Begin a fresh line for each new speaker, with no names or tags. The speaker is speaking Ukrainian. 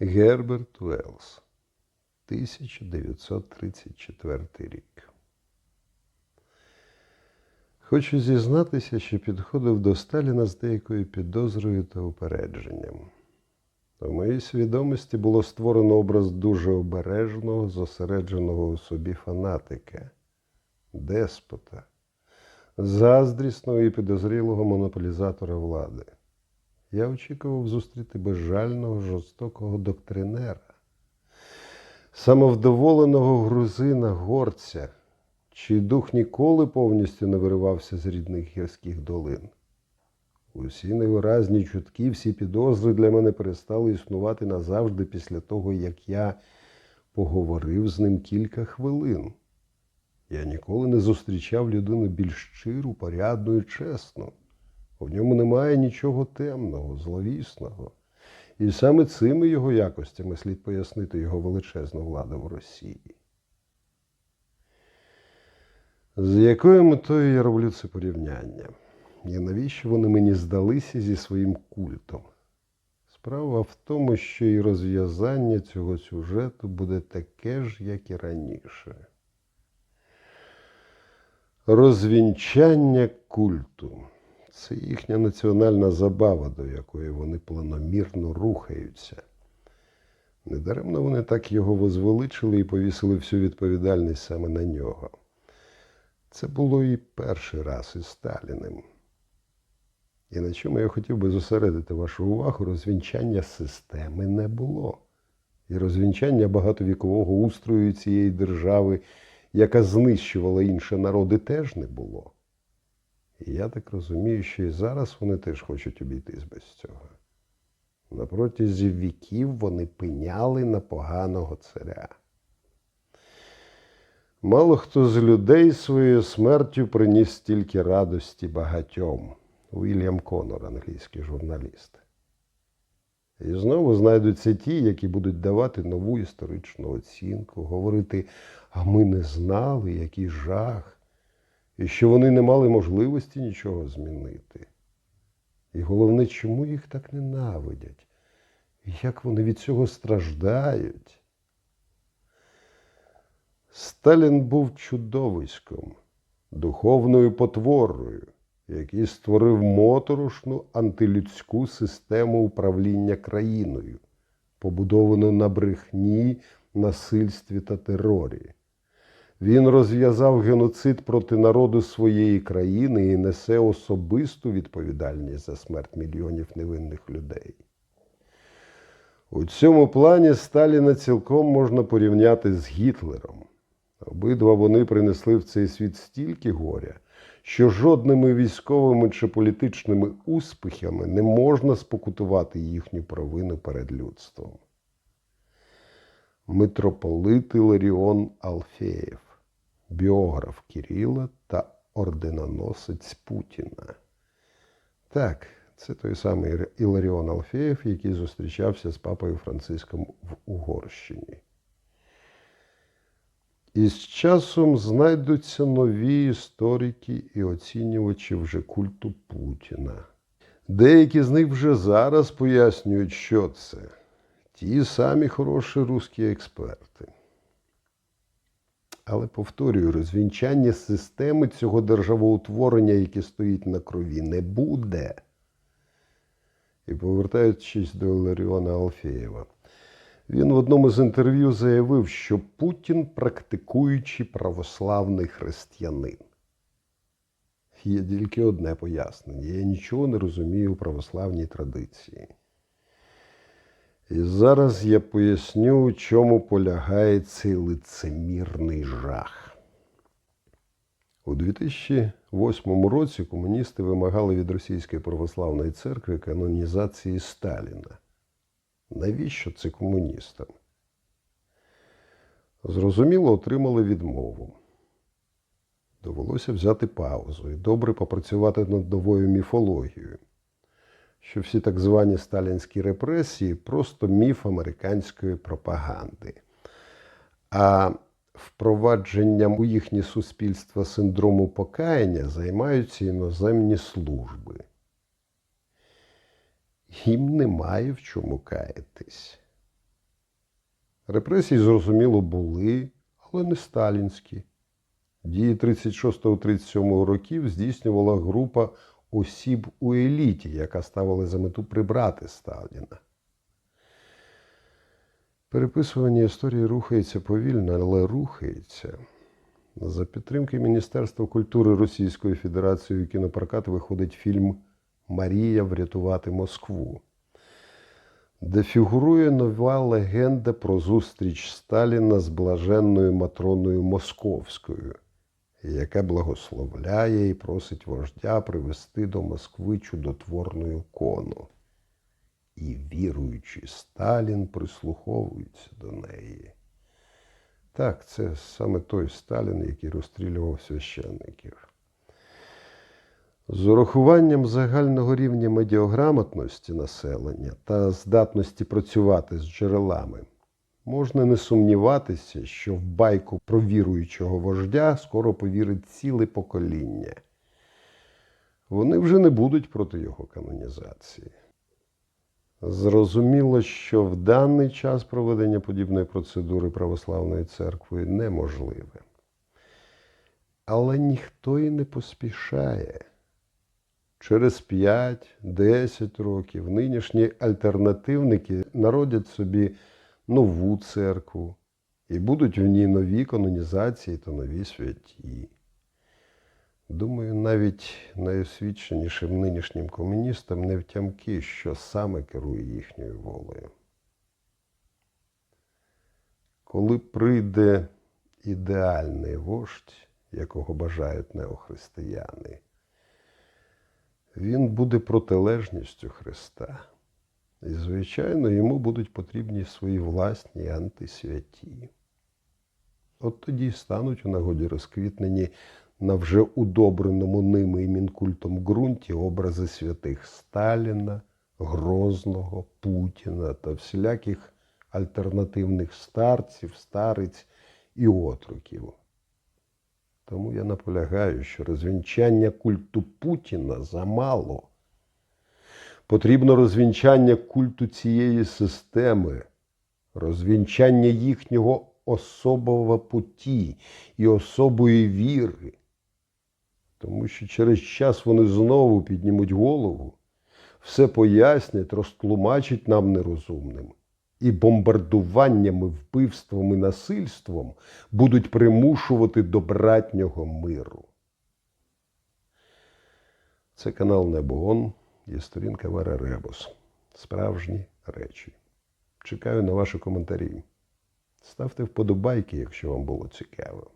Герберт Уеллс, 1934 рік. Хочу зізнатися, що підходив до Сталіна з деякою підозрою та упередженням. У моїй свідомості було створено образ дуже обережного, зосередженого у собі фанатика, деспота, заздрісного і підозрілого монополізатора влади. Я очікував зустріти безжального, жорстокого доктринера, самовдоволеного грузина горця, чий дух ніколи повністю не виривався з рідних гірських долин. Усі невиразні чутки, всі підозри для мене перестали існувати назавжди після того, як я поговорив з ним кілька хвилин. Я ніколи не зустрічав людину більш щиру, порядну і чесну. В ньому немає нічого темного, зловісного. І саме цими його якостями слід пояснити його величезну владу в Росії. З якою метою я роблю це порівняння? І навіщо вони мені здалися зі своїм культом? Справа в тому, що і розв'язання цього сюжету буде таке ж, як і раніше. Розвінчання культу це їхня національна забава, до якої вони планомірно рухаються. Недаремно вони так його возвеличили і повісили всю відповідальність саме на нього. Це було і перший раз із Сталіним. І на чому я хотів би зосередити вашу увагу, розвінчання системи не було. І розвінчання багатовікового устрою цієї держави, яка знищувала інші народи, теж не було. І я так розумію, що і зараз вони теж хочуть обійтись без цього. На протязі віків вони пеняли на поганого царя. Мало хто з людей своєю смертю приніс стільки радості багатьом. Уільям Конор, англійський журналіст. І знову знайдуться ті, які будуть давати нову історичну оцінку, говорити, а ми не знали, який жах, і що вони не мали можливості нічого змінити. І головне, чому їх так ненавидять? І як вони від цього страждають? Сталін був чудовиськом, духовною потворою, який створив моторошну антилюдську систему управління країною, побудовану на брехні, насильстві та терорі. Він розв'язав геноцид проти народу своєї країни і несе особисту відповідальність за смерть мільйонів невинних людей. У цьому плані Сталіна цілком можна порівняти з Гітлером. Обидва вони принесли в цей світ стільки горя, що жодними військовими чи політичними успіхами не можна спокутувати їхню провину перед людством. Митрополит Іларіон Алфеєв, біограф Кирила та орденоносець Путіна. Так, це той самий Іларіон Алфеєв, який зустрічався з папою Франциском в Угорщині. І з часом знайдуться нові історики і оцінювачі вже культу Путіна. Деякі з них вже зараз пояснюють, що це. Ті самі хороші русські експерти. Але повторюю, розвінчання системи цього державоутворення, яке стоїть на крові, не буде. І повертаючись до Ларіона Алфєєва. Він в одному з інтерв'ю заявив, що Путін практикуючий православний християнин. Є тільки одне пояснення. Я нічого не розумію у православній традиції. І зараз я поясню, у чому полягає цей лицемірний жах. У 2008 році комуністи вимагали від Російської православної церкви канонізації Сталіна. Навіщо це комуністам? Зрозуміло, отримали відмову. Довелося взяти паузу і добре попрацювати над новою міфологією, що всі так звані сталінські репресії просто міф американської пропаганди. А впровадженням у їхнє суспільство синдрому покаяння займаються іноземні служби їм немає в чому каятись. Репресії, зрозуміло, були, але не сталінські. Дії 36-37 років здійснювала група осіб у еліті, яка ставила за мету прибрати Сталіна. Переписування історії рухається повільно, але рухається. За підтримки Міністерства культури Російської Федерації у кінопрокат виходить фільм Марія врятувати Москву, де фігурує нова легенда про зустріч Сталіна з блаженною Матроною Московською, яка благословляє і просить вождя привести до Москви чудотворну ікону. І віруючий Сталін прислуховується до неї. Так, це саме той Сталін, який розстрілював священників. З урахуванням загального рівня медіаграмотності населення та здатності працювати з джерелами, можна не сумніватися, що в байку про віруючого вождя скоро повірить ціле покоління. Вони вже не будуть проти його канонізації. Зрозуміло, що в даний час проведення подібної процедури православної церкви неможливе. Але ніхто і не поспішає. Через 5-10 років нинішні альтернативники народять собі нову церкву і будуть в ній нові канонізації та нові святі. Думаю, навіть найосвіченішим нинішнім комуністам не втямки, що саме керує їхньою волею. Коли прийде ідеальний вождь, якого бажають неохристияни, він буде протилежністю Христа. І, звичайно, йому будуть потрібні свої власні антисвяті. От тоді стануть у нагоді розквітнені на вже удобреному ними і мінкультом ґрунті образи святих Сталіна, Грозного, Путіна та всіляких альтернативних старців, стариць і отроків. Тому я наполягаю, що розвінчання культу Путіна замало. Потрібно розвінчання культу цієї системи, розвінчання їхнього особового путі і особої віри. Тому що через час вони знову піднімуть голову, все пояснять, розтлумачать нам нерозумним. І бомбардуваннями, вбивством і насильством будуть примушувати до братнього миру. Це канал Небоон і сторінка Вера Ребус. Справжні речі. Чекаю на ваші коментарі. Ставте вподобайки, якщо вам було цікаво.